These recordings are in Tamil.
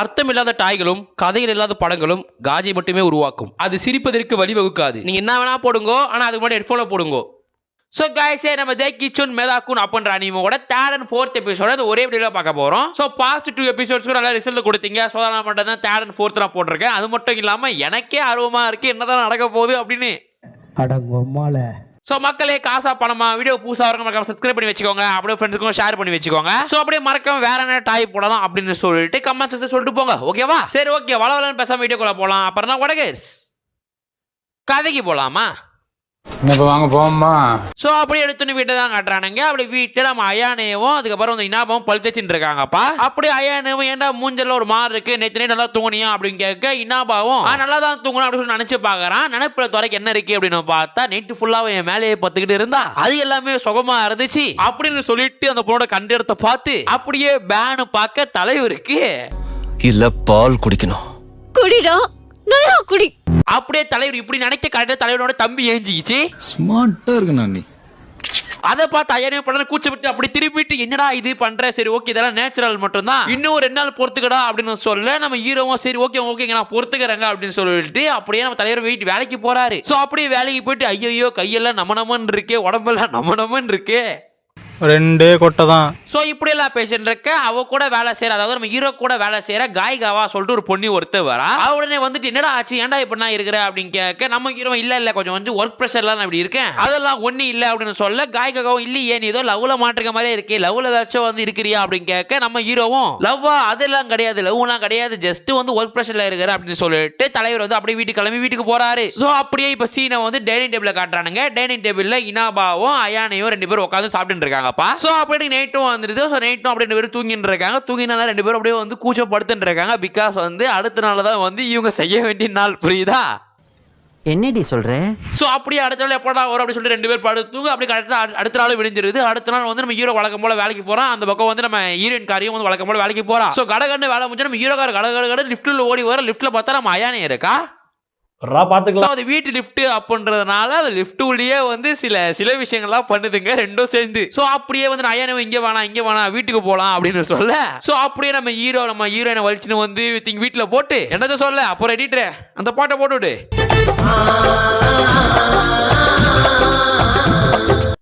அர்த்தமில்லாத டாய்களும் கதைகள் இல்லாத படங்களும் காஜை மட்டுமே உருவாக்கும். அது சிரிப்பதற்கு வழிவகுக்காது. நீங்க என்ன வேணா போடுங்கோ ஆனா அதுக்கு முன்னாடி ஹெட்ஃபோனை போடுங்கோ. ஸோ காய்ஸே நம்ம தே கிச்சுன் மேதாக்குன் அப்படின்ற அனிமோட தேர்ட் அண்ட் ஃபோர்த் எபிசோட அது ஒரே வீடியோவில் பார்க்க போகிறோம் ஸோ பாஸ்ட் டூ எபிசோட்ஸ்க்கு நல்லா ரிசல்ட் கொடுத்தீங்க. ஸோ அதனால் மட்டும் தான் தேர்ட் அண்ட் ஃபோர்த் நான் போட்டிருக்கேன். அது மட்டும் இல்லாமல் எனக்கே ஆர்வமாக இருக்குது என்னதான் நடக்க போகுது அப்படின்னு. அடங்கொம்மால ஸோ மக்களே காசா பணமா வீடியோ புதுசாக இருக்க மறக்காம சப்ஸ்கிரைப் பண்ணி வச்சுக்கோங்க. அப்படியே ஃப்ரெண்ட்ஸுக்கும் ஷேர் பண்ணி வச்சுக்கோங்க. ஸோ அப்படியே மறக்காம வேற என்ன டாய் போடலாம் அப்படின்னு சொல்லிட்டு கமெண்ட் செக்ஷன் சொல்லிட்டு போங்க. ஓகேவா சரி ஓகே வளவலன்னு பேசாம கூட போகலாம் அப்புறம் தான் வடகேஸ் கதைக்கு போகலாமா இப்போ வாங்க போவோம்மா. ஸோ அப்படி எடுத்துன்னு வீட்டை தான் காட்டுறானுங்க. அப்படி வீட்டில் நம்ம அயானேவும் அதுக்கப்புறம் வந்து இனாபாவும் பல் தேய்ச்சிட்டு இருக்காங்கப்பா. அப்படி அயானேவும் ஏன்டா மூஞ்சல்ல ஒரு மாறு இருக்கு? நேற்று நைட் நல்லா தூங்குனியா? அப்படின்னு கேட்க இனாபாவும் "ஆ, நல்லா தான் தூங்கணும் அப்படின்னு சொல்லி நினைச்சு பார்க்கறான். நினைப்புல துறைக்கு என்ன இருக்கு அப்படின்னு பார்த்தா நைட்டு ஃபுல்லாக என் மேலேயே பத்துக்கிட்டு இருந்தா. அது எல்லாமே சுகமா இருந்துச்சு. அப்படின்னு சொல்லிட்டு அந்த பொண்ணோட கண்டெடுத்த பார்த்து அப்படியே பேனு பார்க்க தலைவருக்கு இல்ல பால் குடிக்கணும். குடிடா நல்லா குடி. அப்படியே தலைவர் இப்படி நினைக்க கரெக்டாக தலைவரோட தம்பி ஏஞ்சிக்கிச்சு ஸ்மார்ட்டா இருக்கு நான் நீ அதை பார்த்து ஐயனே பண்ண கூச்ச விட்டு அப்படி திரும்பிட்டு என்னடா இது பண்ற? சரி ஓகே இதெல்லாம் நேச்சுரல் மட்டும்தான். இன்னும் ரெண்டு நாள் பொறுத்துக்கடா அப்படின்னு சொல்ல நம்ம ஹீரோவும் சரி ஓகே ஓகேங்க நான் பொறுத்துக்கிறேங்க அப்படின்னு சொல்லிட்டு அப்படியே நம்ம தலைவர் வீட்டு வேலைக்கு போறாரு. ஸோ அப்படியே வேலைக்கு போயிட்டு ஐயோ கையெல்லாம் நம்ம நம்மன்னு இருக்கே உடம்பெல்லாம் நம்ம நம்மன்னு இருக்கே. ரெண்டே கொட்டை தான். ஸோ இப்படியெல்லாம் பேசிட்டு இருக்க அவ கூட வேலை செய்யற அதாவது நம்ம ஹீரோ கூட வேலை செய்யற காய்காவா சொல்லிட்டு ஒரு பொண்ணு ஒருத்தர் வரா. அவ உடனே வந்துட்டு என்னடா ஆச்சு ஏன்டா இப்படி நான் இருக்கிற? அப்படின்னு கேட்க நம்ம ஹீரோ இல்ல இல்ல. கொஞ்சம் வந்து ஒர்க் ப்ரெஷர்லாம் நான் இப்படி இருக்கேன். அதெல்லாம் ஒன்றும் இல்லை அப்படின்னு சொல்ல காய்காவும் இல்லையே நீ ஏதோ லவ்ல மாட்டிருக்க மாதிரியே இருக்கே. லவ்ல ஏதாச்சும் வந்து இருக்கிறியா? அப்படின்னு கேட்க நம்ம ஹீரோவும் லவ்வா அதெல்லாம் கிடையாது. லவ்லாம் கிடையாது. ஜஸ்ட் வந்து ஒர்க் ப்ரெஷர்ல இருக்கிற அப்படின்னு சொல்லிட்டு தலைவர் வந்து அப்படியே வீட்டுக்கு கிளம்பி வீட்டுக்கு போறாரு. ஸோ அப்படியே இப்போ சீனை வந்து டைனிங் டேபிள்ல காட்டுறானுங்க. டைனிங் டேபிள்ல இனாபாவும் அயானையும் ரெண்டு பேரும் உட்காந்து சாப்பிட்டுட்டு இருக்காங்கப்பா. ஸோ அப்படியே நைட்டும் வந்துருது. ஸோ நைட்டும் அப்படியே ரெண்டு பேரும் தூங்கிட்டு இருக்காங்க. தூங்கினால ரெண்டு பேரும் அப்படியே வந்து கூச்சம் படுத்துட்டு இருக்காங்க. பிகாஸ் வந்து அடுத்த நாள் தான் வந்து இவங்க செய்ய வேண்டிய நாள். புரியுதா? என்னடி சொல்ற? ஸோ அப்படியே அடுத்த நாள் எப்படா வரும் அப்படின்னு சொல்லிட்டு ரெண்டு பேர் படுத்து அப்படி கரெக்டாக அடுத்த நாள் விடிஞ்சிருது. அடுத்த நாள் வந்து நம்ம ஹீரோ வழக்கம் போல வேலைக்கு போறோம் அந்த பக்கம் வந்து நம்ம ஹீரோயின் காரியம் வந்து வழக்கம் போல வேலைக்கு போறா. ஸோ கடகண்டு வேலை முடிஞ்சு நம்ம ஹீரோ கார் கட கட கட லிஃப்ட்டில் ஓடி வர லிஃப்ட்டில் பார்த்தா நம்ம அயானே இருக்கா? ஸோ அது வீட்டு லிஃப்ட் அப்படின்றதுனால அது லிஃப்ட் உள்ளேயே வந்து சில சில விஷயங்கள்லாம் பண்ணுதுங்க ரெண்டும் சேர்ந்து. ஸோ அப்படியே வந்து நான் ஐயா இங்கே வேணாம் இங்கே வேணாம் வீட்டுக்கு போகலாம் அப்படின்னு சொல்ல. ஸோ அப்படியே நம்ம ஹீரோ நம்ம ஹீரோயினை வலிச்சுன்னு வந்து வீட்டில் போட்டு என்னதை சொல்ல? அப்புறம் எடிட்டர் அந்த பாட்டை போட்டுவிடு.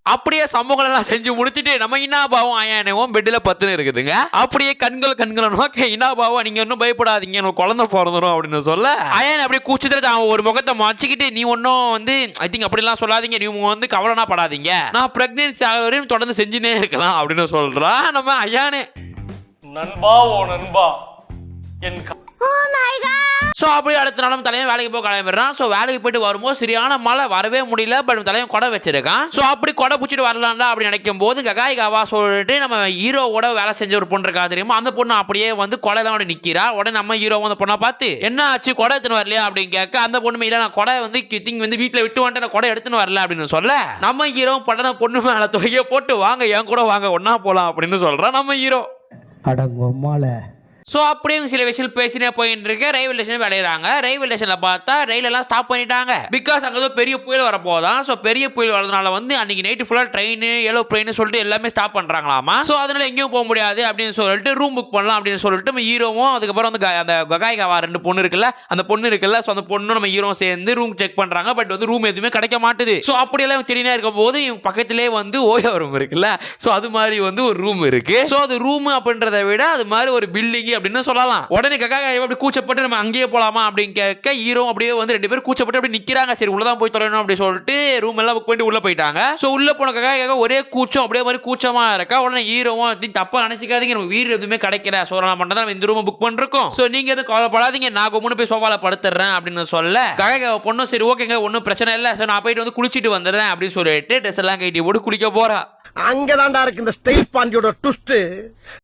அப்படியே சம்பவங்கள் எல்லாம் செஞ்சு முடிச்சுட்டு நம்ம இனாபாவும் அயானவும் பெட்டில் பத்துன்னு இருக்குதுங்க. அப்படியே கண்கள் கண்களை நோக்க இனாபாவா நீங்க ஒன்றும் பயப்படாதீங்க எனக்கு குழந்தை பிறந்துடும் அப்படின்னு சொல்ல அயான் அப்படியே கூச்சத்துல அவன் ஒரு முகத்தை மாச்சிக்கிட்டு நீ ஒன்றும் வந்து ஐ திங்க் அப்படிலாம் சொல்லாதீங்க நீ வந்து கவலைனா படாதீங்க. நான் பிரெக்னன்சி ஆகிற வரையும் தொடர்ந்து செஞ்சுனே இருக்கலாம் அப்படின்னு சொல்றா நம்ம அயானே. நண்பா ஓ நண்பா என் ஸோ அப்படியே அடுத்த நாளும் தலைவன் வேலைக்கு போய் கிளம்பிடுறான். ஸோ வேலைக்கு போயிட்டு வரும்போது சரியான மழை வரவே முடியல பட் தலைவன் கொடை வச்சிருக்கான். ஸோ அப்படி கொடை பிடிச்சிட்டு வரலாம்டா அப்படி நினைக்கும் போது ககாய் கவா சொல்லிட்டு நம்ம ஹீரோவோட வேலை செஞ்ச ஒரு பொண்ணு இருக்கா தெரியுமா? அந்த பொண்ணு அப்படியே வந்து கொடைலாம் வந்து நிற்கிறா உடனே நம்ம ஹீரோ அந்த பொண்ணை பார்த்து என்ன ஆச்சு? கொடை எடுத்துன்னு வரலையா? அப்படின்னு கேட்க அந்த பொண்ணு இல்லை நான் கொடை வந்து திங்க வந்து வீட்டில் விட்டு வந்துட்டு நான் கொடை எடுத்துன்னு வரல அப்படின்னு சொல்ல நம்ம ஹீரோ படன பொண்ணு மேலே தொகையை போட்டு வாங்க என் கூட வாங்க ஒன்றா போகலாம் அப்படின்னு சொல்கிறான் நம்ம ஹீரோ. அடங்கொம்மால ஸோ அப்படியே சில விஷயம் பேசினே போயிட்டு இருக்கு. ரயில்வே ஸ்டேஷன் விளையிறாங்க ரயில்வே ஸ்டேஷனில் பார்த்தா ரயில் எல்லாம் ஸ்டாப் பண்ணிட்டாங்க. பிகாஸ் அங்கே பெரிய புயல் வரப்போதான் ஸோ பெரிய புயல் வரதுனால வந்து அன்னைக்கு நைட்டு ஃபுல்லாக ட்ரெயின் ஏலோ ட்ரெயின் சொல்லிட்டு எல்லாமே ஸ்டாப் பண்ணுறாங்களாமா ஸோ அதனால எங்கேயும் போக முடியாது அப்படின்னு சொல்லிட்டு ரூம் புக் பண்ணலாம் அப்படின்னு சொல்லிட்டு நம்ம ஹீரோவும் அதுக்கப்புறம் வந்து அந்த ககாய்கவா ரெண்டு பொண்ணு இருக்குல்ல அந்த பொண்ணு இருக்குல்ல ஸோ அந்த பொண்ணு நம்ம ஹீரோ சேர்ந்து ரூம் செக் பண்ணுறாங்க பட் வந்து ரூம் எதுவுமே கிடைக்க மாட்டுது. ஸோ அப்படியெல்லாம் தெரியா இருக்கும் போது இவங்க பக்கத்திலே வந்து ஓயோ ரூம் இருக்குல்ல. ஸோ அது மாதிரி வந்து ஒரு ரூம் இருக்கு. ஸோ அது ரூம் அப்படின்றத விட அது மாதிரி ஒரு பில்டிங் அப்படின்னு சொல்லலாம். உடனே கக்கா அப்படி கூச்சப்பட்டு நம்ம அங்கேயே போலாமா அப்படின்னு கேட்க ஹீரோ அப்படியே வந்து ரெண்டு பேரும் கூச்சப்பட்டு அப்படி நிக்கிறாங்க. சரி உள்ளதான் போய் தொலைணும் அப்படி சொல்லிட்டு ரூம் எல்லாம் புக் பண்ணிட்டு உள்ள போயிட்டாங்க. ஸோ உள்ள போன கக்கா கேட்க ஒரே கூச்சம் அப்படியே மாதிரி கூச்சமா இருக்கா? உடனே ஹீரோவும் தப்பா நினைச்சிக்காதீங்க நம்ம வீடு எதுவுமே கிடைக்கல. ஸோ நம்ம மட்டும் தான் நம்ம இந்த ரூம் புக் பண்ணிருக்கோம். ஸோ நீங்க எதுவும் கவலைப்படாதீங்க நான் கொண்டு போய் சோஃபால படுத்துறேன் அப்படின்னு சொல்ல கக்கா பொண்ணும் சரி ஓகேங்க ஒன்றும் பிரச்சனை இல்லை. ஸோ நான் போயிட்டு வந்து குளிச்சிட்டு வந்துடுறேன் அப்படின்னு சொல்லிட்டு ட்ரெஸ் எல்லாம் கட்டி போட்டு குளிக்க போறா. அங்கதான்டா இருக்கு இந்த ஸ்டைல் பாண்டியோட ட்விஸ்ட்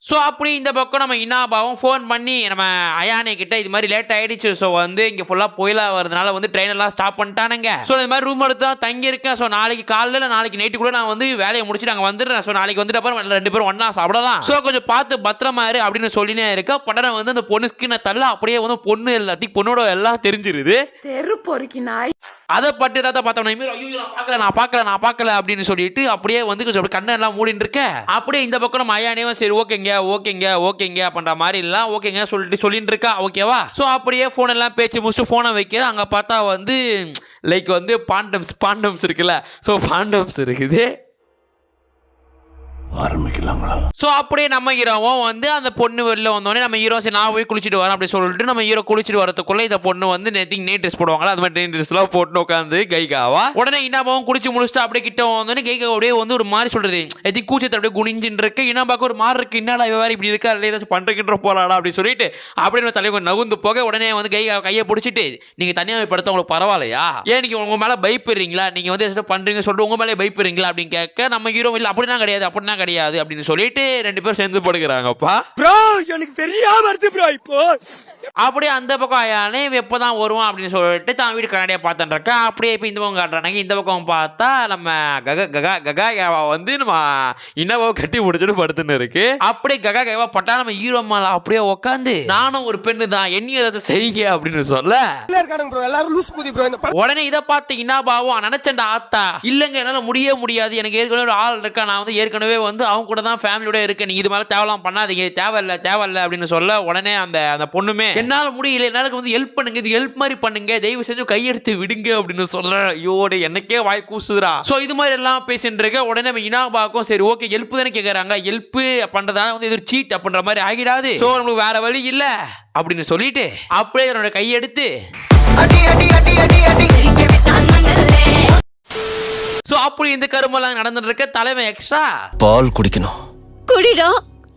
ஸோ அப்படி இந்த பக்கம் நம்ம இனாபாவும் ஃபோன் பண்ணி நம்ம அயானே கிட்ட இது மாதிரி லேட் ஆயிடுச்சு. ஸோ வந்து இங்கே ஃபுல்லாக புயலாக வரதுனால வந்து ட்ரெயின் எல்லாம் ஸ்டாப் பண்ணிட்டானுங்க. ஸோ இந்த மாதிரி ரூம் எடுத்து தான் தங்கியிருக்கேன். ஸோ நாளைக்கு காலையில் நாளைக்கு நைட்டு கூட நான் வந்து வேலையை முடிச்சுட்டு அங்கே வந்துடுறேன். ஸோ நாளைக்கு வந்துட்டு அப்புறம் ரெண்டு பேரும் ஒன்றா சாப்பிடலாம். ஸோ கொஞ்சம் பார்த்து பத்திரமா இரு அப்படின்னு சொல்லினே இருக்க. படனை வந்து அந்த பொண்ணு ஸ்கின்னை தள்ள. அப்படியே வந்து பொண்ணு எல்லாத்தையும் பொண்ணோட எல்லாம் தெரிஞ்சிருது. தெரு பொறுக்கி நாய். அதை பட்டு தான் பார்த்தோம் ஐயோ நான் பார்க்கல நான் பார்க்கல நான் பார்க்கல அப்படின்னு சொல்லிட்டு அப்படியே வந்து கொஞ்சம் கண்ணை எல்லாம் மூடின்னு இருக்க அப்படியே இந்த பக்கம் நம்ம ஐயானேவும் சரி ஓகேங்க ஓகேங்க ஓகேங்க அப்படின்ற மாதிரி எல்லாம் ஓகேங்க சொல்லிட்டு சொல்லிட்டு இருக்கா ஓகேவா? ஸோ அப்படியே ஃபோன் எல்லாம் பேச்சு முடிச்சுட்டு ஃபோனை வைக்கிறேன் அங்கே பார்த்தா வந்து லைக் வந்து பாண்டம்ஸ் பாண்டம்ஸ் இருக்குல்ல. ஸோ பாண்டம்ஸ் இருக்குது. ஸோ அப்படியே நம்ம ஹீரோவும் வந்து அந்த பொண்ணு வெளில வந்தோடனே நம்ம ஹீரோ சரி நான் போய் குளிச்சுட்டு வரேன் அப்படி சொல்லிட்டு நம்ம ஹீரோ குளிச்சுட்டு வரதுக்குள்ள இந்த பொண்ணு வந்து நேத்திங் நீட் ட்ரெஸ் போடுவாங்களா அது மாதிரி நீட் ட்ரெஸ்லாம் போட்டு உட்காந்து கைகாவா உடனே இனாபாவும் குளிச்சு முடிச்சுட்டு அப்படியே கிட்ட வந்தோடனே கைகா அப்படியே வந்து ஒரு மாதிரி சொல்றது. எத்தி கூச்சத்தை அப்படியே குனிஞ்சின்னு இருக்கு? இனாபாக்கு ஒரு மாதிரி இருக்கு. என்னடா இவ வேற இப்படி இருக்கா? இல்லை ஏதாச்சும் பண்றக்கின்ற போலாடா அப்படி சொல்லிட்டு அப்படியே நம்ம தலைவர் நகுந்து போக உடனே வந்து கைகா கையை பிடிச்சிட்டு நீங்க தனியாக படுத்த உங்களுக்கு பரவாயில்லையா? ஏன் நீங்க உங்க மேல பயப்படுறீங்களா? நீங்க வந்து ஏதாச்சும் பண்றீங்க சொல்லிட்டு உங்க மேலே பயப்படுறீங்களா அப்படின்னு கேட்க நம்ம ஹீரோ இல்லை அப்படின்னா கிடையாது அப்படின்னா கிடையாது அப்படின்னு சொல்லிட்டு ரெண்டு பேரும் சேர்ந்து படுக்கிறாங்கப்பா ப்ரோ எனக்கு சரியா வருது ப்ரோ இப்போ. அப்படியே அந்த பக்கம் ஆயானே எப்போதான் வருவான் அப்படின்னு சொல்லிட்டு தான் வீடு கண்ணாடியாக பார்த்துட்டு இருக்கா. அப்படியே இப்போ இந்த பக்கம் காட்டுறாங்க இந்த பக்கம் பார்த்தா நம்ம கக ககா ககா கேவா வந்து நம்ம இன்னவாவை கட்டி முடிச்சுட்டு படுத்துன்னு இருக்கு. அப்படியே ககா கேவா பட்டா நம்ம ஹீரோ மேல அப்படியே உட்காந்து நானும் ஒரு பெண்ணு தான் என்னையும் ஏதாச்சும் செய்யுங்க அப்படின்னு சொல்ல. உடனே இதை பார்த்து இனாபாவும் நினைச்சேன்டா ஆத்தா. இல்லைங்க என்னால் முடிய முடியாது. எனக்கு ஏற்கனவே ஒரு ஆள் இருக்கா நான் வந்து ஏற்கனவே வந்து அவங்க கூட தான் ஃபேமிலியோட இருக்கேன் நீங்க இது மாதிரி தேவலாம் பண்ணாதீங்க. இது தேவையில்ல தேவையில்ல அப்படின்னு சொல்ல உடனே அந்த அந்த பொண்ணுமே என்னால் முடியல என்னால் வந்து ஹெல்ப் பண்ணுங்க இது ஹெல்ப் மாதிரி பண்ணுங்க தயவு செஞ்சு கையெடுத்து விடுங்க அப்படின்னு சொல்ற. ஐயோட எனக்கே வாய் கூசுதுடா. ஸோ இது மாதிரி எல்லாம் பேசிட்டு இருக்க உடனே நம்ம இனாபாக்கும் சரி ஓகே ஹெல்ப் தானே கேட்குறாங்க ஹெல்ப் பண்றதால வந்து இது சீட் அப்படின்ற மாதிரி ஆகிடாது. ஸோ நம்மளுக்கு வேற வழி இல்ல அப்படின்னு சொல்லிட்டு அப்படியே என்னோட கையெடுத்து ஸோ அப்படி இந்த கருமெல்லாம் நடந்துட்டு இருக்க தலைமை எக்ஸ்ட்ரா பால் குடிக்கணும். குடிடா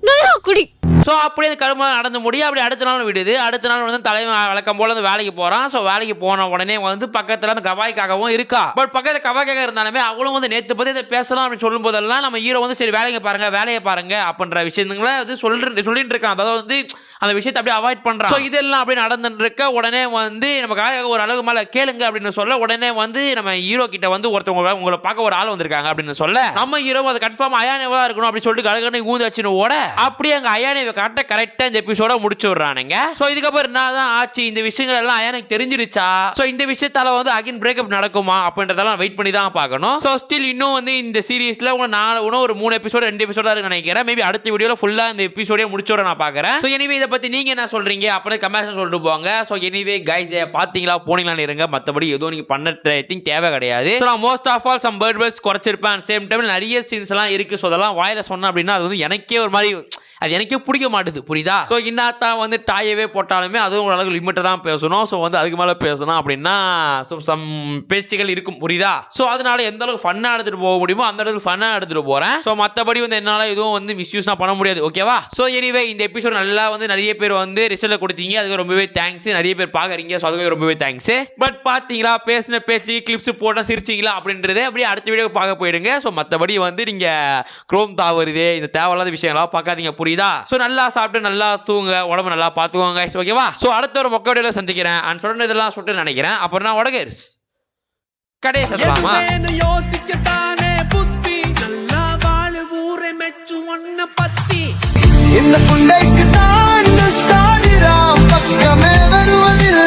நல்லா குடி. ஸோ அப்படியே அந்த கருமெல்லாம் நடந்து முடியும் அப்படி அடுத்த நாள் விடுது. அடுத்த நாள் வந்து தலைமை வழக்கம் போல வந்து வேலைக்கு போகிறான் ஸோ வேலைக்கு போன உடனே வந்து பக்கத்தில் அந்த கவாய்க்காகவும் இருக்கா. பட் பக்கத்தில் கவாய்க்காக இருந்தாலுமே அவளும் வந்து நேற்று பற்றி இதை பேசலாம் அப்படின்னு சொல்லும் போதெல்லாம் நம்ம ஹீரோ வந்து சரி வேலைக்கு பாருங்க வேலையை பாருங்க அப்படின்ற விஷயங்களை வந்து சொல்ற சொல்லிட்டு இருக்கான். அதாவது வந்து அந்த விஷயத்தை அப்படியே அவாய்ட் பண்ணுறான் ஸோ இதெல்லாம் அப்படியே நடந்துட்டு இருக்க உடனே வந்து நம்ம காயாக ஒரு அளவு மேலே கேளுங்க அப்படின்னு சொல்ல உடனே வந்து நம்ம ஹீரோ கிட்ட வந்து ஒருத்தவங்க உங்களை பார்க்க ஒரு ஆள் வந்திருக்காங்க அப்படின்னு சொல்ல நம்ம ஹீரோ அது கன்ஃபார்ம் அயானேவா இருக்கணும் அப்படின்னு சொல்லிட்டு கலகன்னு ஊந்து வச்சுன்னு ஓட அப்படியே அங்கே அயானே காட்ட கரெக்டாக இந்த எபிசோட முடிச்சு விடுறானுங்க. ஸோ இதுக்கப்புறம் என்ன தான் ஆச்சு? இந்த விஷயங்கள் எல்லாம் எனக்கு தெரிஞ்சிருச்சா ஸோ இந்த விஷயத்தால வந்து அகைன் பிரேக்கப் நடக்குமா? அப்படின்றதெல்லாம் வெயிட் பண்ணி தான் பார்க்கணும். ஸோ ஸ்டில் இன்னும் வந்து இந்த சீரீஸில் உங்களுக்கு நாலு இன்னும் ஒரு மூணு எபிசோடு ரெண்டு எபிசோட தான் இருக்குன்னு நினைக்கிறேன். மேபி அடுத்த வீடியோவில் ஃபுல்லா இந்த எபிசோடே முடிச்சோட நான் பார்க்குறேன். ஸோ எனிவே இதை பற்றி நீங்க என்ன சொல்றீங்க? அப்படின்னு கமெண்ட்ஸ் சொல்லிட்டு போங்க. ஸோ எனிவே கைஸ் பார்த்தீங்களா? போனீங்களான்னு இருங்க. மற்றபடி எதுவும் நீங்க பண்ண திங் தேவை கிடையாது. ஸோ நான் most of all some part குறைச்சிருப்பேன். Same time நிறைய சீன்ஸ் எல்லாம் இருக்கு. ஸோ அதெல்லாம் வாயில சொன்னேன் அப்படின்னா அது வந்து எனக்கே ஒரு மாதிரி அது எனக்கே பிடிக்க மாட்டுது புரியுதா? ஸோ இன்னாத்தான் வந்து டாயவே போட்டாலுமே அதுவும் ஓரளவுக்கு லிமிட்டை தான் பேசணும். ஸோ வந்து அதுக்கு மேலே பேசணும் அப்படின்னா ஸோ சம் பேச்சுகள் இருக்கும் புரியுதா? ஸோ அதனால எந்த அளவுக்கு ஃபன்னாக எடுத்துகிட்டு போக முடியுமோ அந்த அளவுக்கு ஃபன்னாக எடுத்துகிட்டு போகிறேன் ஸோ மற்றபடி வந்து என்னால் எதுவும் வந்து மிஸ்யூஸ்லாம் பண்ண முடியாது ஓகேவா ஸோ எனிவே இந்த எபிசோட் நல்லா வந்து நிறைய பேர் வந்து ரிசல்ட் கொடுத்தீங்க. அதுக்கு ரொம்பவே தேங்க்ஸ் நிறைய பேர் பார்க்குறீங்க ஸோ அதுக்கு ரொம்பவே தேங்க்ஸ் பட் பார்த்தீங்களா பேசின பேச்சு கிளிப்ஸ் போட்டால் சிரிச்சிங்களா அப்படின்றதே அப்படியே அடுத்த வீடியோ பார்க்க போயிடுங்க. ஸோ மற்றபடி வந்து நீங்கள் குரோம் தாவருது இந்த தேவையில்லாத விஷயங்களாக பார்க்காதீங்க புரியுது? புரியுதா? ஸோ நல்லா சாப்பிட்டு நல்லா தூங்க உடம்பு நல்லா பார்த்துக்கோங்க ஓகேவா ஸோ அடுத்த ஒரு மொக்க வீடியோவில் சந்திக்கிறேன். நான் சொன்னதெல்லாம் சொல்லிட்டு நினைக்கிறேன். அப்புறம் நான் உடகர்ஸ் கடையை சத்தலாமா? யோசிக்கத்தானே புத்தி. நல்லா வாழ ஊரை மெச்சு ஒன்ன பத்தி. இந்த குண்டைக்கு தான் பக்கமே வருவதில்லை.